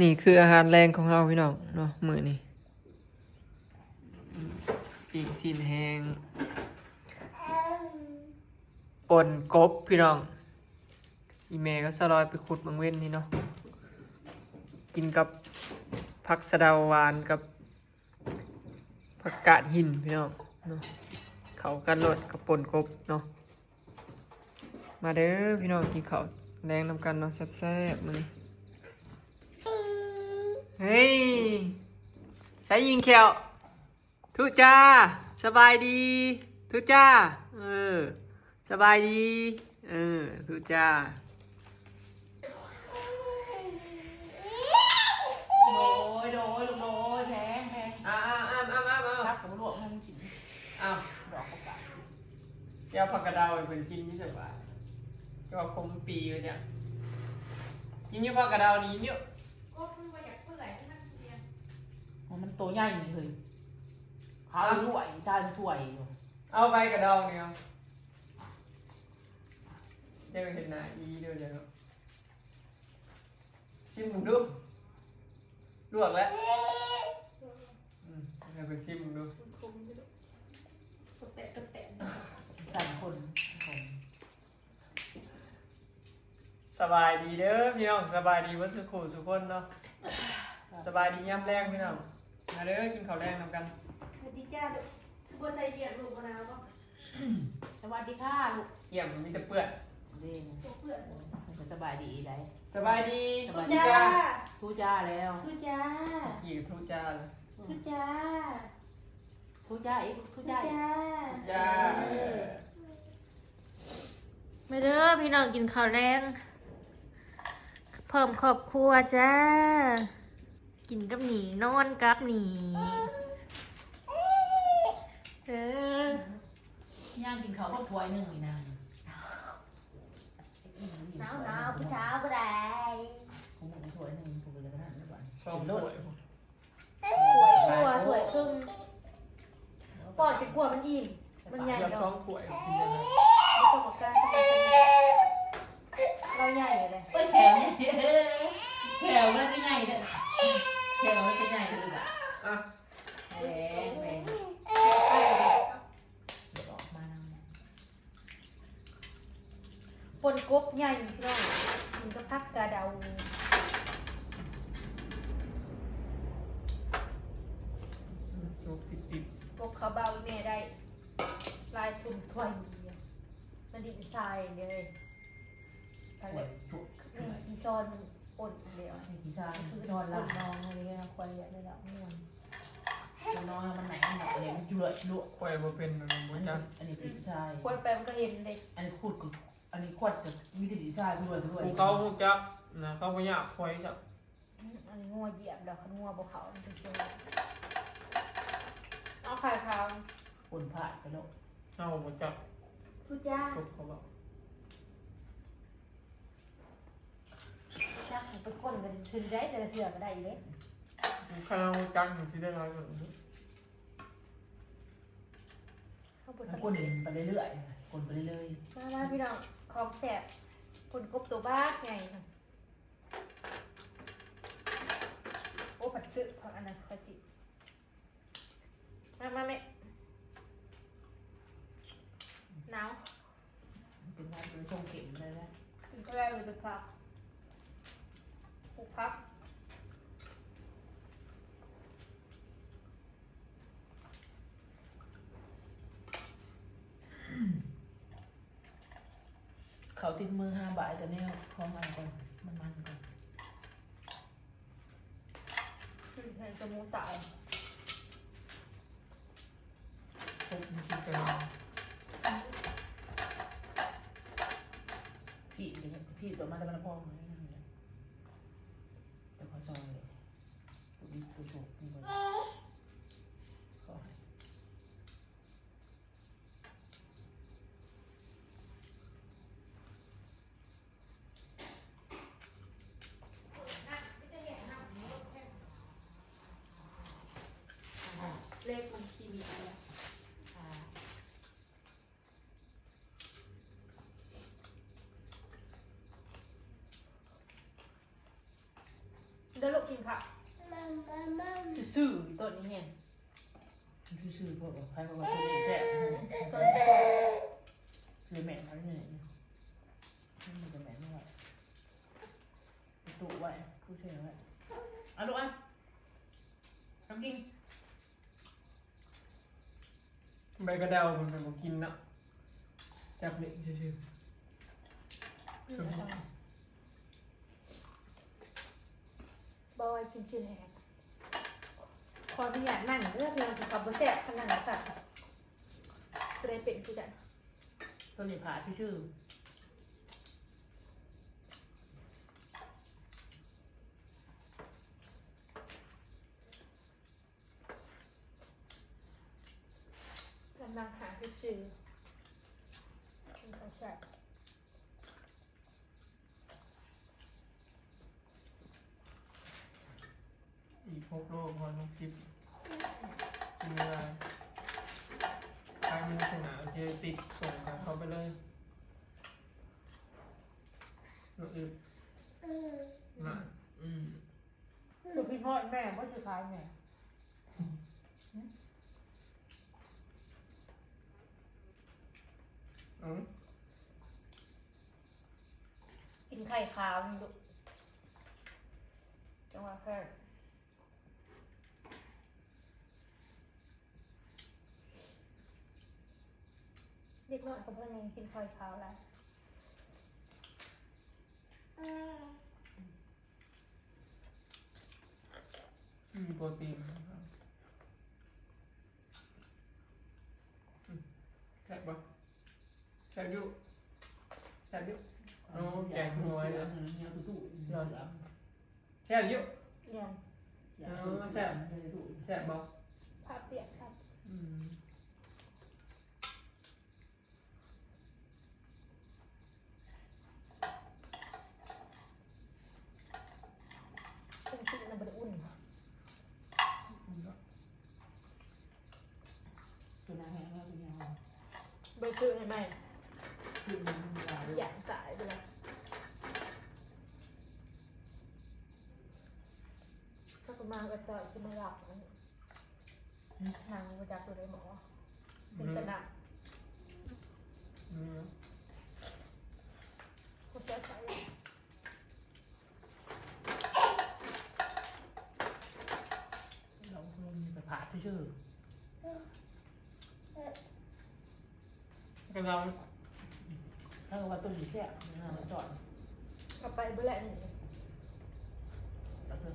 นี่คืออาหารแรงของเราพี่น้องเนาะมือนี่ปีกสินแหงปนกบพี่น้อง อีเมก็สลอยไปขุดบางเว้นนี่เนาะกินกับผักสะเดาหวานกับผักกาดหินพี่น้องเนาะเขากันรดกับปนกบเนาะมาเด้อพี่น้องกินเขาแรงนำกันเนาะแซ่บๆมือนี้ เฮ้ยใช้ยิงแควทุจ้า สบายดี ทุจ้า เออ สบายดี เออ ทุจ้าโดยโดยโดยแพงแพงอ้าวอ้าวอ้าวอ้าวอ้าวพักกับลวกมันกินอ้าวดอกกระป๋าแก้วผักกระดาวเป็นกินที่สบายก็คมปีเลยเนี่ยกินยี่ผักกระดาวนี้เนี่ย มัน ตัวใหญ่นี่เฮ้ยขาวถ้วยได้ถ้วยอยู่เอาไปกระเดาวเนี่ยเอาเดี๋ยวเห็นหน้าอีเดี๋ยวเดี๋ยวชิมหมูดูลวกแล้วอืมเดี๋ยวไปชิมหมูดูสั่นคนคนสบายดีเด้อพี่น้องสบายดีวัสุขูสุขคนเนาะสบายดีย่ำแรงพี่น้อง มาเด้อกินข้าวแรงนำกัน สวัสดีจ้าลูกบัวใส่เหยียบลูกมะนาวป่ะสวัสดีค่ะลูกเยี่ยมมีแต่เปื้อนเด้งตัวเพื่อนมันก็สบายดีได้สบายดีสบายทุจ้าทูจ้าแล้วทุจ้ากี่กับทูจ้าเลยทุจ้าทูจ้าอีกทูทุจ้าจ้าจ้ามาเด้อพี่น้องกินข้าวแรงเพิ่มครอบครัวจ้า กินกับหนีนอนกับหนีเออย่างกินข้าวก็ถ้วยหนึ่งอีกนานหนาวหนาวผู้เช้าก็ได้ผมบอกถ้วยหนึ่งผมเลยก็นั่นดีกว่าชอบรด้ถวยถ้วยถ้วยถ้วยครึ่งปอดจะกลัวมันอิ่มมันใหญ่ยอมเนาะท้องถ้วยกินยังไงไม่ต้องกับการเราใหญ่เลยเอ้ยแถวแถวมันจะใหญ่เด้อ แถวมันจะใหญ่เลยล่ะอะแพงแพงเดี๋ยวออกมานั่งปนกบใหญ่พี่น้องกินกับพักกระเดา ลูกติดติด พวกเขาเบาแม่ได้ ลายถุ่มถ้วยมันดินทรายเลยทะเล จุก นี่อีซอนมันอ่อนเดียว มีกี่ชา คื คือ อ ท น อ อ ด น ลั ละบน้อะไรเงี้ยควายอะไรละม่วนนอนมันไหนมันแบบอะไรมันจุเลยลุควายบ่เป็นมันบ่อันจันี้กอันนี้ปีชายควายไปมันก็เห็นเลยอันนี้ขูดกับอันนี้ขวดกับวิธีชายด้วยด้วยกูเขาหูจักนะเขาบ่อยากควายจักอันนี้งัวเหยียบดอกขันงัวบนเขามันเป็นเชือเอาไข่ขาวคนผ่านไปแล้วเฮาบ่จักทุจ้าตบเขาบอก จ้าไปก้นกันถึงได้แต่ละเถื่อก็ได้อยู่เลยกูคาราโอจักนี่สิได้ร้อยกว่านี้ข้าวปุ้นมันสก้นเองไปเรื่อยๆก้นไปเรื่อยมามาพี่น้องของแสบปนกบตัวบ้าไงนะโอ้ผัดซึของอันนั้นคอยติมามาแม่หนาวๆเป็นงานเป็นทรงเข็มเลยนะถึงก็ได้เลยเป็นพักป ลูกพักเขาติดมือห้าบาทแต่เนี่ยคล้องมันก่อนมันมันก่อนคือเห็นจมูกตายพวกมันกินกันฉีดอย่างเงี้ยฉีดตัวมันแต่มันพองเลยแต่พอซอยเลย ผู้ดีผู้โชคนี่มันขอให้เลขมันคีมีอะไรอ่านแล้วลูกกินค่ะ ซื่อๆตัวนี้เนี่ยชื่อๆพวกใครบอกว่าตัวนี้แซ่บตัวนี้ชื่อแม่เขาเนี่ยมันจะแม่ไม่ไหวตู้ไว้ผู้เชี่ยวไว้เอาลูกอะทำกินใบกระเดามันเป็นของกินเนาะจับเล็กชื่อบอยกินชื่อแหก ออนุญาตนั่งเลื่องเพียงกับบ่แซ่บขนาดนั้นค่ะก็ได้เป็นคือกันตัวนี้ผ่าชื่อำลังหาที่ชื่อกินข้าวแซ่บ ๆอีกหกโลพอน้องค ลิปกินอะไรใครมันชนะโอเคติดส่งกับเขาไปเลยแล้วอีกน่ะอืมลูกพี่พ่อแม่ว่าจะคล้ายแม่เอ๋อกินไข่ขาวนี่ลูกจังหวะแค่ เด็กน้อยกับเพื่อนเองกินไข่ขาวแล้วมีโปรตีนนะครับอืมแซ่บปะแซ่บอยู่แซ่บอยู่โอ้แกงหัวเนี่ยเนี่ยตู้นอนหลับแซ่บอยู่ยังแซ่บปะผ้าเปียกครับ อืม จริงๆนะบไดอุ่น ตัวนั้นแห้งแล้วตัวนี้ ใบชื่อใหม่คือมันลายๆอย่างตายไปเลยถ้าคุณมาก็ต่อยขึ้นมาหลับมันทางประจักษ์ตัวได้หมอเป็นกระหนักอืมผู้เชี่ยวชาญเรามีแต่ผ่าชื่อ กำลังถ้าว่าตัวนี้แซ่บมันจอดกลับไปเบื่อแหละหนึ่งแล้วก็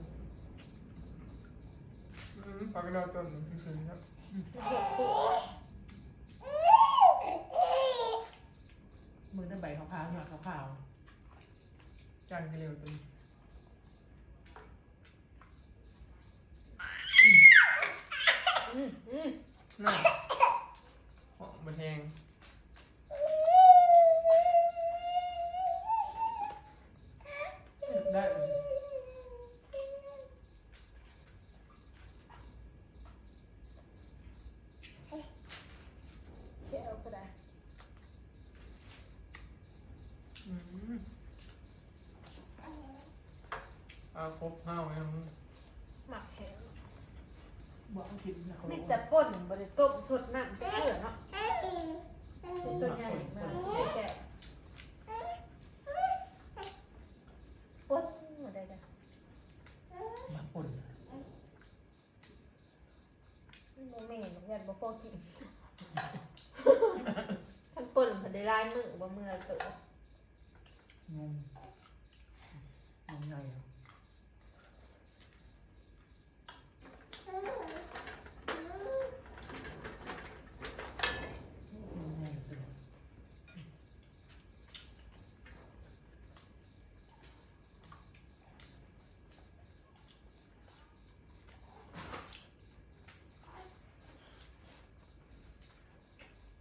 อืมปลากระดาตัวหนึ่งคือๆครับเห็ดปูมือตั้งใบขาวๆหยอดขาวจานกันเร็วตัวนี้อืมอืมน่าหอมมันแห้ง ๆได้ แก้วก็ได้ อืม เอาครบห้าวยังหมักแห้งบอกคิดนะเขานี่แต่ป่นบริต้มสดน้ำจะเกลือเนาะตัวใหญ่มากแก่ป่นมาได้ได้มาป่นโมเมนต์ยันบ่พอกินท่านป่นมันได้ลายมือบ่มือเต๋องงงงไงอะงงไงเลย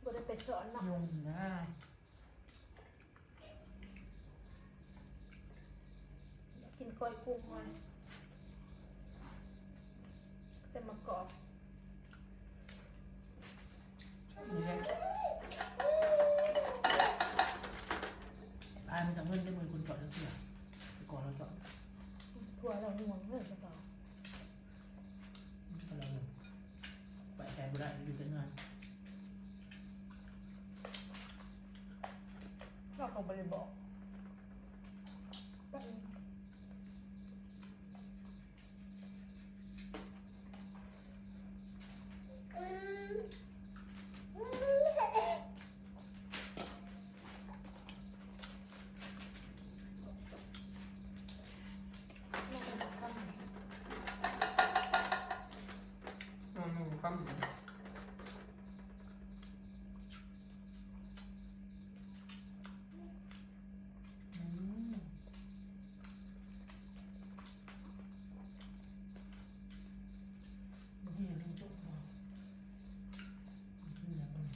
บ่ได้ไป สอนเนาะงงนะกินกล้อยกุ้งมาเส้นมะกอก นี่แหละอายมันจะเงินได้มือคุณจอดแล้วเสียก่อนเราจอดถั่วเราห่วงเล พื่อนจะบอก ก็เลยไปแทนบุได้อยู่แต่งาน เราคงไม่ได้บอกแบบนี้เราจะบอกว่า นอนมือค้ำอยู่ อืมบ่เห็นน้ำจุกบ่อืม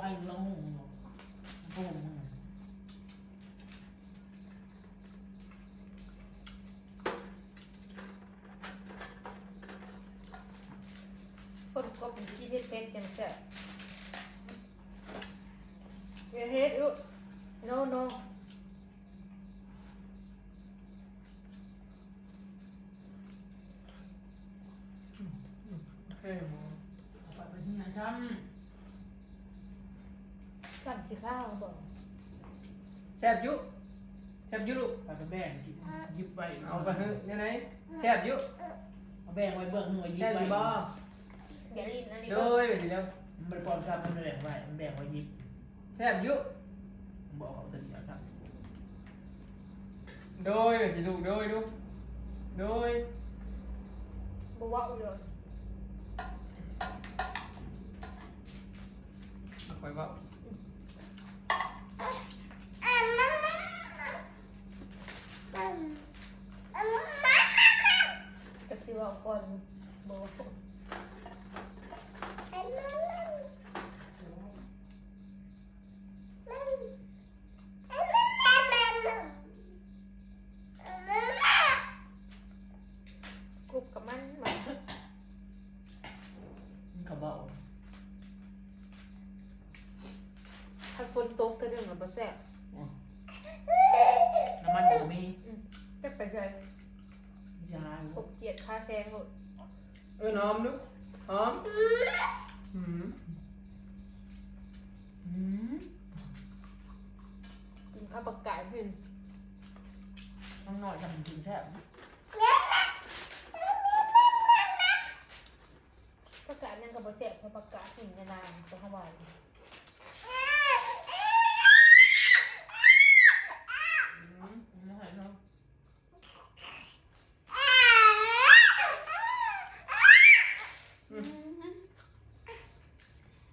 ไอ้ละหงเนาะหง คนก็ เป็นจีเพชรเพชรกันจ้ะอย่าเฮ็ดอุ๊ no no เฮ้ยหมอไปไปที่ไหนทสั่งสิข้าวบอกแซ่บอยุแซ่บอยุลูกำไปไปแบ่งกินยิบไปเอาไปเฮ้ยยังไงแซ่บอยุเอาแบ่งไว้เบื้องหน่วยยิแซ่บบไปอยู่บ่ อย่าลิ้นอันนี้โดเบิ่งยไปสิแล้วมันเป็นความทราบมันแบ่งไว้มันแบ่งไว้ยิบแซ่บอยุบอกเขาตัวเดียวครับโดยไปสิลูกโดยลูกโดยบ่เว่าเลยคอยเว่า จะสิเว่าก่อนบ่เว่ากุบกับมันมา มันเขาบอก ถ้าฝนตกก็เรื่องละ บ่แซ่บน้ำมันอยู่มีจะไปใส่ยาปกเกียดค่าแพงหมดเออหอมลูกหอมหืมอืมกินข้าวปลากายขึ้นน้องหน่อยทำจริงแทบปลากายนั่นก็บ่แซ่บเพราะปลากายกินนานๆจะเข้าไป น้องหน่อยเนาะ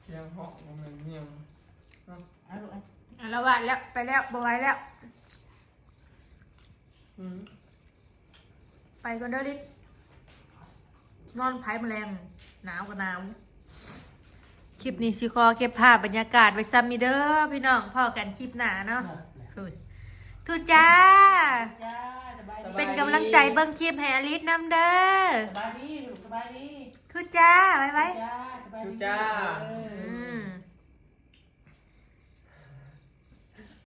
เชียงเหาะมันเงียบ เอาลูกไอ้ อะแล้วว่า แล้วไปแล้วบ่ไหวแล้ว อืมไปก่อนเด้อลิศนอนไผ่แมลงหนาวกับหนาวคลิปนี้สิขอเก็บภาพบรรยากาศไว้ซ้ำมีเด้อพี่น้องพอกันคลิปหน้าเนาะหมดเลยทุนทุนจ้า จ้าสบายดีเป็นกำลังใจเบิ่งคลิปให้อลิศนำเด้อสบายดีลูกสบายดีทุนจ้าบ๊ายบายจ้าสบายดีจ้าเอออืม